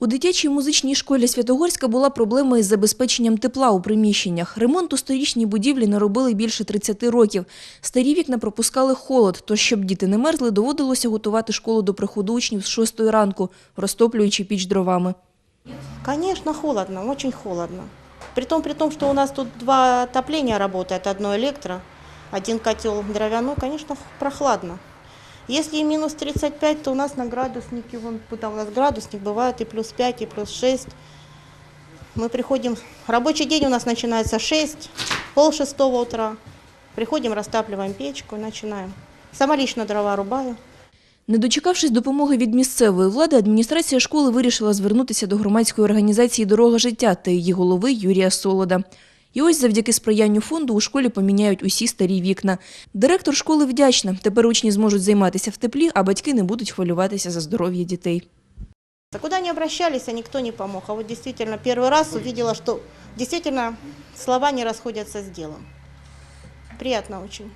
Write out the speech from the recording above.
У дитячій музичній школі Святогорська була проблема із забезпеченням тепла у приміщеннях. Ремонт у сторічній будівлі не робили більше 30 років. Старі вікна пропускали холод, тож, щоб діти не мерзли, доводилося готувати школу до приходу учнів з 6 ранку, розтоплюючи піч дровами. Конечно, холодно, очень холодно. При том, при том, что у нас тут два отопления работает, одно электро, один котел дровяной, конечно, прохладно. Если минус 35, то у нас на градуснике, вон там у нас градусник бывает и плюс 5, и плюс 6. Мы приходим, рабочий день у нас начинается в 6, пол шестого утра. Приходим, растапливаем печку начинаем. Сама лично дрова рубаю. Не дочекавшись допомоги від місцевої влади, адміністрація школи вирішила звернутися до громадської організації «Дорога життя» та її голови Юрія Солода. І ось завдяки сприянню фонду у школі поміняють усі старі вікна. Директор школи вдячна. Тепер учні зможуть займатися в теплі, а батьки не будуть хвилюватися за здоров'я дітей. А Куда не обращались, а никто не помог. А вот действительно первый раз увидела, что действительно слова не расходятся с делом. Приятно очень.